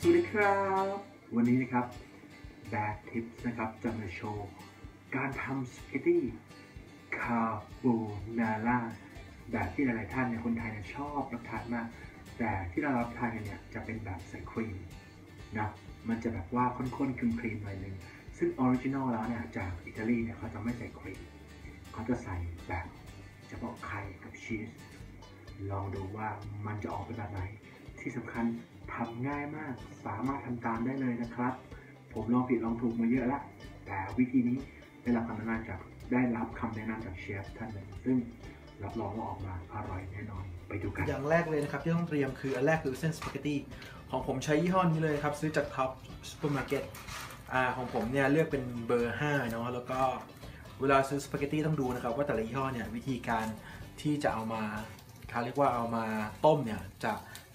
สวัสดีครับ วันนี้นะครับ Bad Tips นะครับจะมาโชว์ การทำสปาเกตตี้คาโบนาร่าแบบที่หลาย ๆ ท่านเนี่ยคนไทยเนี่ยชอบรับทานมาก แต่ที่เรารับทานกันเนี่ยจะเป็นแบบใส่ครีมนะมันจะแบบว่าข้นๆครีมๆหน่อยนึงซึ่งออริจินอลแล้วเนี่ยจากอิตาลีเนี่ยเขาจะไม่ใส่ครีมเขาจะใส่แบบเฉพาะไข่กับชีสลองดูว่ามันจะออกเป็นแบบไหน ที่สำคัญทำง่ายมาก สามารถทำตามได้เลยนะครับ ผมลองผิดลองถูกมาเยอะแล้วแต่วิธีนี้ได้รับคำแนะนำจากได้รับคำแนะนำจากเชฟท่านหนึ่งซึ่งรับรองว่าออกมาอร่อยแน่นอนไปดูกัน อย่างแรกเลยนะครับที่ต้องเตรียมคืออันแรกคือเส้นสปาเกตตี้ของผมใช้ยี่ห้อนี้เลยครับ ซื้อจากท็อปซูเปอร์มาร์เก็ตอ่าของผมเนี่ยเลือกเป็นเบอร์ 5 เนาะแล้วก็เวลาซื้อสปาเกตตี้ต้องดูนะครับ ว่าแต่ละยี่ห้อเนี่ยวิธีการที่จะเอามาเขาเรียกว่าเอามาต้มเนี่ยจะ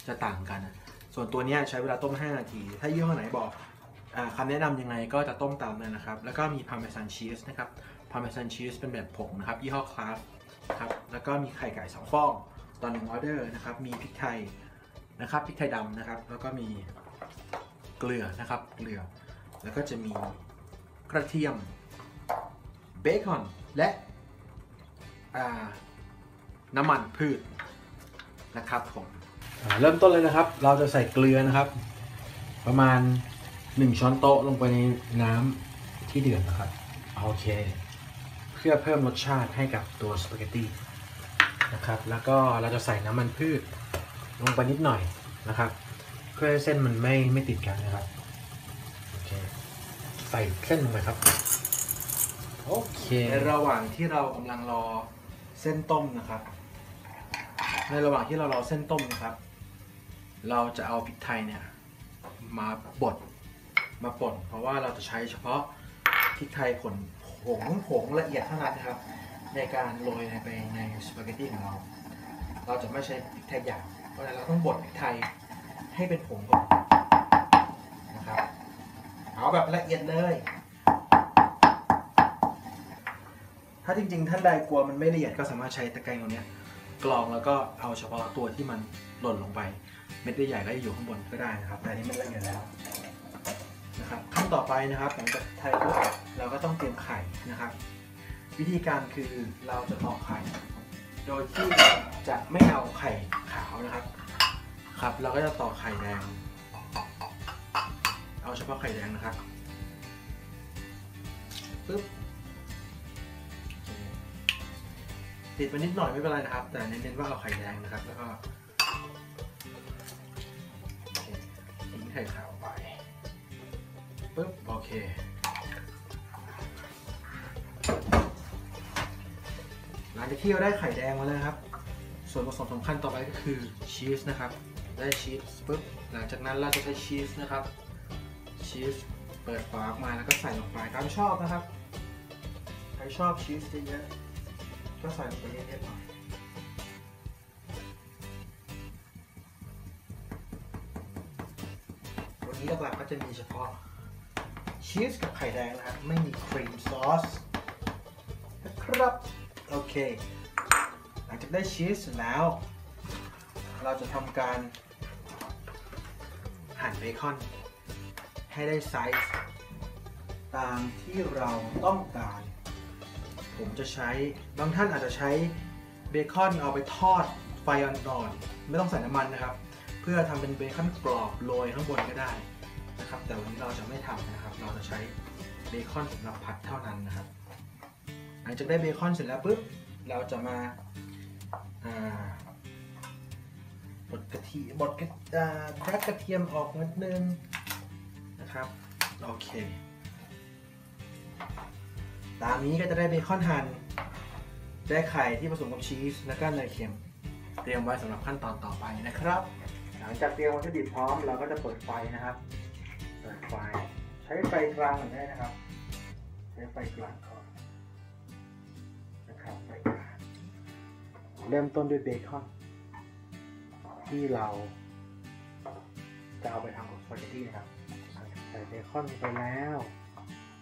จะต่างกัน ส่วนตัวนี้ใช้เวลาต้ม 5 นาที ถ้ายี่ห้อไหนบอกอคำแนะนำยังไงก็จะต้มตามนั้นนะครับ แล้วก็มีพาร์เมซานชีสนะครับพาร์เมซานชีสเป็นแบบผงนะครับ ยี่ห้อคลาสครับ แล้วก็มีไข่ไก่สองฟองต่อหนึ่งออเดอร์นะครับ มีพริกไทยนะครับพริกไทยดำนะครับ แล้วก็มีเกลือนะครับ เกลือ แล้วก็จะมีกระเทียมเบคอนและน้ำมันพืชนะครับผม เริ่มต้นเลยนะครับ เราจะใส่เกลือนะครับ ประมาณ 1 ช้อนโต๊ะลงไปในน้ำที่เดือดนะครับโอเค เพื่อเพิ่มรสชาติให้กับตัวสปาเกตตี้นะครับ แล้วก็เราจะใส่น้ำมันพืชลงไปนิดหน่อยนะครับ เพื่อให้เส้นมันไม่ไม่ติดกันนะครับโอเคใส่เส้นลงไปครับโอเคในระหว่างที่เรากำลังรอเส้นต้มนะครับ ในระหว่างที่เรารอเส้นต้มนะครับ เราจะเอาพริกไทยเนี่ยมาบดมาป่นเพราะว่าเราจะใช้เฉพาะพริกไทยผลผงผงละเอียดเท่านั้นนะครับ ในการโรยในไปในสปาเกตตี้ของเรา เราจะไม่ใช้พริกไทยหยาบเพราะฉะนั้นเราต้องบดพริกไทยให้เป็นผงก่อนนะครับเอาแบบละเอียดเลย ถ้าจริงๆท่านใดกลัวมันไม่ละเอียดก็สามารถใช้ตะแกรงตรงนี้ กรองแล้วก็เอาเฉพาะตัวที่มันหล่นลงไป เม็ดใหญ่ๆก็จะอยู่ข้างบนก็ได้นะครับแต่นนี้มันละเอียดแล้วนะครับขั้นต่อไปนะครับหลังจากไทยปุ๊บเราก็ต้องเตรียมไข่นะครับ วิธีการคือเราจะตอกไข่ โดยที่จะไม่เอาไข่ขาวนะครับ ครับ เราก็จะตอกไข่แดง เอาเฉพาะไข่แดงนะครับปึ๊บ ติดมานิดหน่อยไม่เป็นไรนะครับ แต่เน้นๆว่าเอาไข่แดงนะครับ แล้วก็ทิ้งไข่ขาวไปปึ๊บโอเคหลังจากที่เราได้ไข่แดงมาแล้วครับ ส่วนผสมสำคัญต่อไปก็คือชีสนะครับ ได้ชีสปุ๊บหลังจากนั้นเราจะใช้ชีสนะครับชีสเปิดฝาออกมาแล้วก็ใส่ลงไปตามชอบนะครับใครชอบชีสเยอะ ก็ใส่ลงไปเยอะๆหน่อยวันนี้หลักๆก็จะมีเฉพาะชีสกับไข่แดงนะครับไม่มีครีมซอสนะครับ โอเค หลังจากได้ชีสแล้ว เราจะทำการ หั่นเบคอน ให้ได้ไซส์ตามที่เราต้องการ ผมจะใช้บางท่านอาจจะใช้เบคอนเอาไปทอดไฟอ่อนๆไม่ต้องใส่น้ำมันนะครับ เพื่อทำเป็นเบคอนกรอบโรยข้างบนก็ได้นะครับ แต่วันนี้เราจะไม่ทำนะครับ เราจะใช้เบคอนสำหรับผัดเท่านั้นนะครับ หลังจากได้เบคอนเสร็จแล้วปุ๊บเราจะมาบดกะทิบดกระอ่าแครกกระเทียมออกนิดนึงนะครับ โอเค ตามนี้ก็จะได้เบคอนหั่นได้ไข่ที่ผสมกับชีสแล้วก็เนยเค็ม เตรียมไว้สำหรับขั้นตอนต่อไปนะครับ หลังจากเตรียมวัตถุดิบพร้อมเราก็จะเปิดไฟนะครับ เปิดไฟ ใช้ไฟกลางเหมือนได้นะครับ ใช้ไฟกลางก่อนนะครับไฟกลางเริ่มต้นด้วยเบคอนที่เราจะเอาไปทำกับสปาเกตตี้นะครับใส่เบคอนไปแล้ว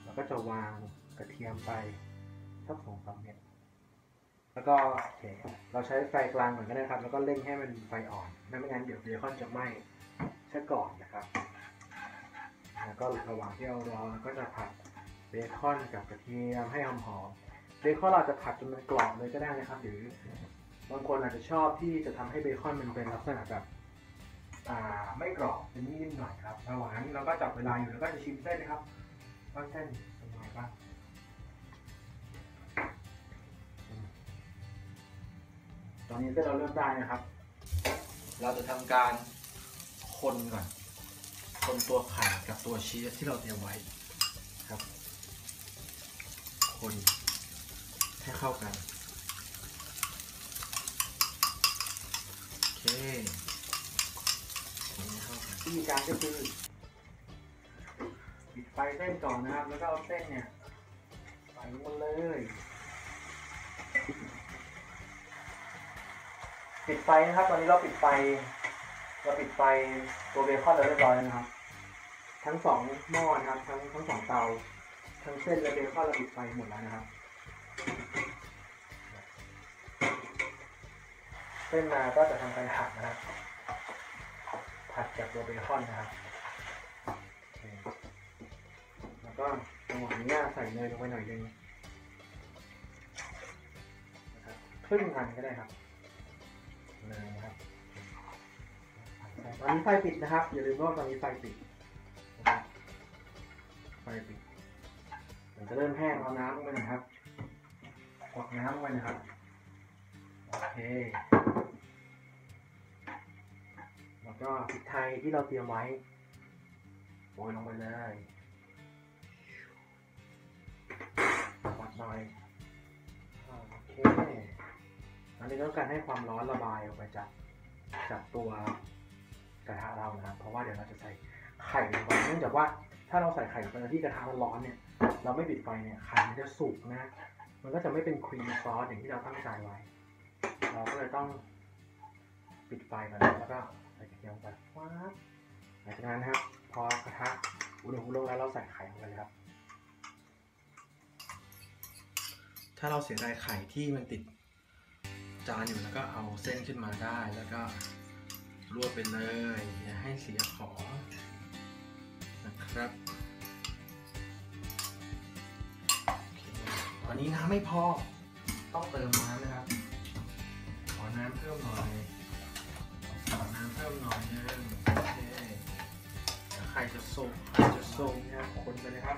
เราก็จะวาง กระเทียมไปสักสองสามเม็ดแล้วก็โอเคเราใช้ไฟกลางก่อนก็ได้ครับ แล้วก็เร่งให้มันไฟอ่อนไม่งั้นเดี๋ยวเบคอนจะไหม้ซะก่อนนะครับ แล้วก็ระหว่างที่เรารอเราก็จะผัดเบคอนกับกระเทียมให้หอมๆเบคอนเราจะผัดจนมันกรอบเลยก็ได้นะครับ หรือบางคนอาจจะชอบที่จะทำให้เบคอนมันเป็นลักษณะแบบไม่กรอบเป็นนิ่มๆหน่อยครับระหว่างนั้นเราก็จับเวลาอยู่แล้วก็จะชิมเส้นนะครับว่าเส้นเป็นยังไงบ้าง ตอนนี้เส้นเราเริ่มได้นะครับ เราจะทำการคนก่อน คนตัวไข่กับตัวชีสที่เราเตรียมไว้ครับ คนให้เข้ากัน โอเคคนให้เข้ากัน วิธีการก็คือปิดไฟเส้นก่อนนะครับ แล้วก็เอาเส้นเนี่ยใส่ลงมาเลย ปิดไฟนะครับ ตอนนี้เราปิดไฟ เราปิดไฟตัวเบคอนเราเรียบร้อยแล้วนะครับ ทั้งสองหม้อนะครับ ทั้งทั้งสองเตา ทั้งเส้นและเบคอนเราปิดไฟหมดแล้วนะครับ เส้นมาก็จะทำการผัดนะครับ ผัดกับตัวเบคอนนะครับแล้วก็จังหวะนี้ใส่เนยลงไปหน่อยนึงนะครับครึ่งอันก็ได้ครับ นะครับตอนนี้ไฟปิดนะครับ อย่าลืมว่าตอนนี้ไฟปิดไฟปิดเดี๋ยวจะเริ่มแห้งเอาน้ำลงไปน่อยครับกดน้ำลงไปนะครับ โอเค แล้วก็พริกไทยที่เราเตรียมไว้โรยลงไปเลยวัดหน่อย อันนี้ต้องการให้ความร้อนระบายออกไปจากจากตัวกระทะเรานะครับ เพราะว่าเดี๋ยวเราจะใส่ไข่ลงไปเนื่องจากว่าถ้าเราใส่ไข่ลงไปที่กระทะมันร้อนเนี่ย เราไม่ปิดไฟเนี่ยไข่มันจะสุกนะ มันก็จะไม่เป็นครีมซอสอย่างที่เราตั้งใจไว้ เราก็เลยต้องปิดไฟก่อนแล้วก็ใส่กระเทียมไปว้าบหลังจากนั้นนะครับ พอกระทะอุณหภูมิลงแล้วเราใส่ไข่ลงไปเลยครับ ถ้าเราเสียดายไข่ที่มันติด จานอยู่แล้วก็เอาเส้นขึ้นมาได้แล้วก็รวบไปเลยอย่าให้เสียของนะครับตอนนี้น้ำไม่พอต้องเติมน้ำนะครับ ขอน้ำเพิ่มหน่อยขอน้ำเพิ่มหน่อยนึงโอเคเดี๋ยวไข่จะสุกไข่จะสุกนะครับคนไปเลยครับ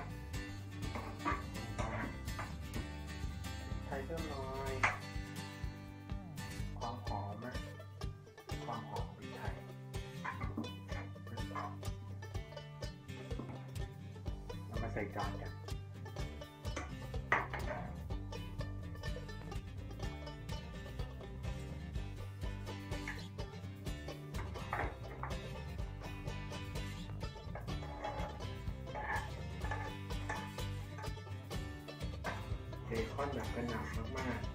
ไข่เพิ่มหน่อย ส่จานกันเบคอนแบบกระหน่ำมากๆ